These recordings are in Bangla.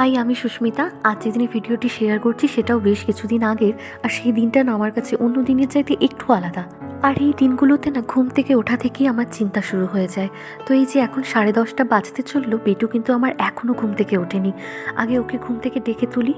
হাই, আমি সুস্মিতা। আজ যেদিন এই ভিডিওটি শেয়ার করছি, সেটাও বেশ কিছুদিন আগের। আর সেই দিনটা না, আমার কাছে অন্য দিনের চাইতে একটু আলাদা। আর এই দিনগুলোতে না, ঘুম থেকে ওঠা থেকেই আমার চিন্তা শুরু হয়ে যায়। তো এই যে এখন সাড়ে দশটা বাজতে চলল, বেটু কিন্তু আমার এখনও ঘুম থেকে ওঠেনি। আগে ওকে ঘুম থেকে ডেকে তুলি।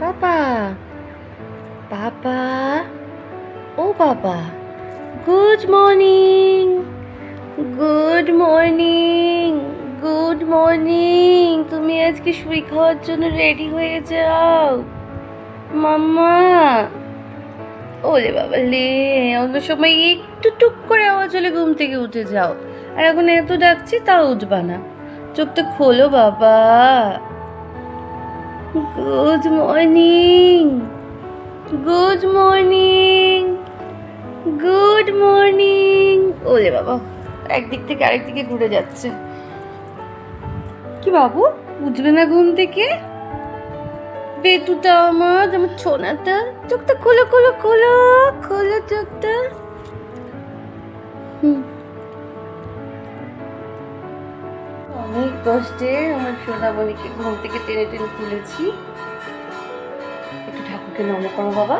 বাবা! বাবা! ও বাবা! Good morning! Good morning! Good morning! আজকে শুই খাওয়ার জন্য রেডি হয়ে যাও। মাম্মা। ওলে বাবা লে, অন্য সময় একটু টুক করে আওয়াজ হলে ঘুম থেকে উঠে যাও। আর এখন এত ডাকছি তাও উঠবা না। চোখটা খোলো বাবা। Good morning good morning good morning ওলে বাবা, একদিক থেকে আরেক দিকে ঘুরে যাচ্ছে। কি বাবু? উঠবে না ঘুম থেকে? বেটুটা আমার আমার ছোনাটা। চোখটা খোলো খোলো খোলো খোলো চোখটা। অনেক কষ্টে আমার সোনামণিকে ঘুম থেকে টেনে টেনে তুলেছি। একটু ঠাকুরকে নম করো বাবা।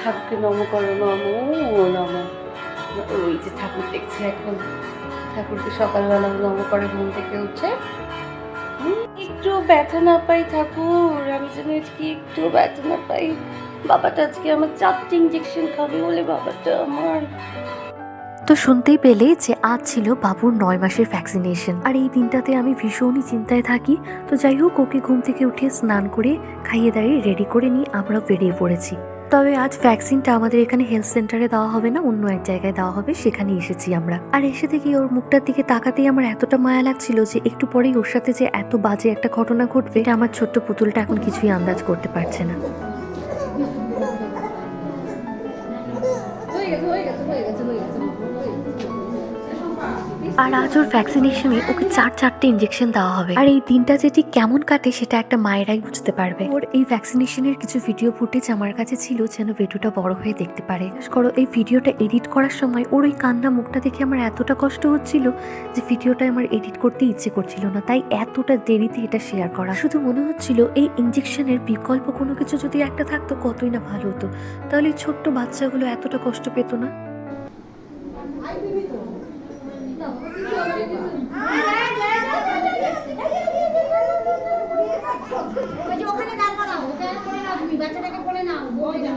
ঠাকুরকে নম করো, নম নম। ওই যে ঠাকুর দেখছি এখন। ঠাকুরকে সকালবেলা নম করে ঘুম থেকে উঠে। ব্যথা না পাই ঠাকুর, আমি যেন আজকে একটু ব্যথা না পাই। বাবাটা আজকে আমার চারটে ইঞ্জেকশন খাবে বলে বাবাটা আমার। তো শুনতেই পেলে যে আজ ছিল বাবুর নয় মাসের ভ্যাকসিনেশন আর এই দিনটাতে আমি ভীষণই চিন্তায় থাকি। তো যাই হোক, ওকে ঘুম থেকে উঠে স্নান করে খাইয়ে দাঁড়িয়ে রেডি করে নিয়ে আমরা বেরিয়ে পড়েছি। তবে আজ ভ্যাকসিনটা আমাদের এখানে হেলথ সেন্টারে দেওয়া হবে না, অন্য এক জায়গায় দেওয়া হবে, সেখানে এসেছি আমরা। আর এসে দেখি ওর মুখটার দিকে তাকাতেই আমার এতটা মায়া লাগছিল যে একটু পরেই ওর সাথে যে এত বাজে একটা ঘটনা ঘটবে আমার ছোট্ট পুতুলটা এখন কিছুই আন্দাজ করতে পারছে না। আর আজ ওর ভ্যাকসিনেশনে ওকে চার চারটে ইঞ্জেকশন দেওয়া হবে। আর এই দিনটা যে ঠিক কেমন কাটে সেটা একটা মায়েরাই বুঝতে পারবে। ওর এই ভ্যাকসিনেশনের কিছু ভিডিও ফুটেজ আমার কাছে ছিল যেন ভিডিওটা বড় হয়ে দেখতে পারে। করো, এই ভিডিওটা এডিট করার সময় ওর ওই কান্না মুখটা দেখে আমার এতটা কষ্ট হচ্ছিল যে ভিডিওটা আমার এডিট করতে ইচ্ছে করছিল না। তাই এতটা দেরিতে এটা শেয়ার করা। শুধু মনে হচ্ছিল এই ইঞ্জেকশনের বিকল্প কোনো কিছু যদি একটা থাকতো কতই না ভালো হতো। তাহলে ছোট্ট বাচ্চাগুলো এতটা কষ্ট পেত না? বাচ্চাটাকে বলে না বই দাও।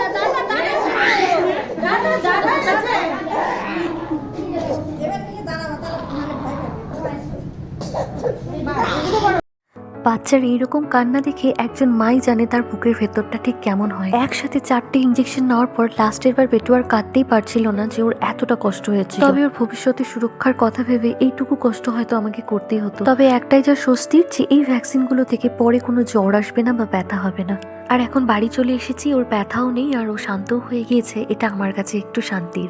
বাচ্চার এইরকম কান্না দেখে একজন মাই জানে তার বুকের ভেতরটা ঠিক কেমন হয়। একসাথে চারটে ইঞ্জেকশন নেওয়ার পর লাস্টের বার বেটু আর কাঁদতেই পারছিল না যে ওর এতটা কষ্ট হয়েছে তবে ওর ভবিষ্যতে সুরক্ষার কথা ভেবে এইটুকু কষ্ট হয়তো আমাকে করতেই হতো। তবে একটাই যা স্বস্তির যে এই ভ্যাকসিনগুলো থেকে পরে কোনো জ্বর আসবে না বা ব্যথা হবে না। আর এখন বাড়ি চলে এসেছি, ওর ব্যথাও নেই আর ও শান্তও হয়ে গিয়েছে, এটা আমার কাছে একটু শান্তির।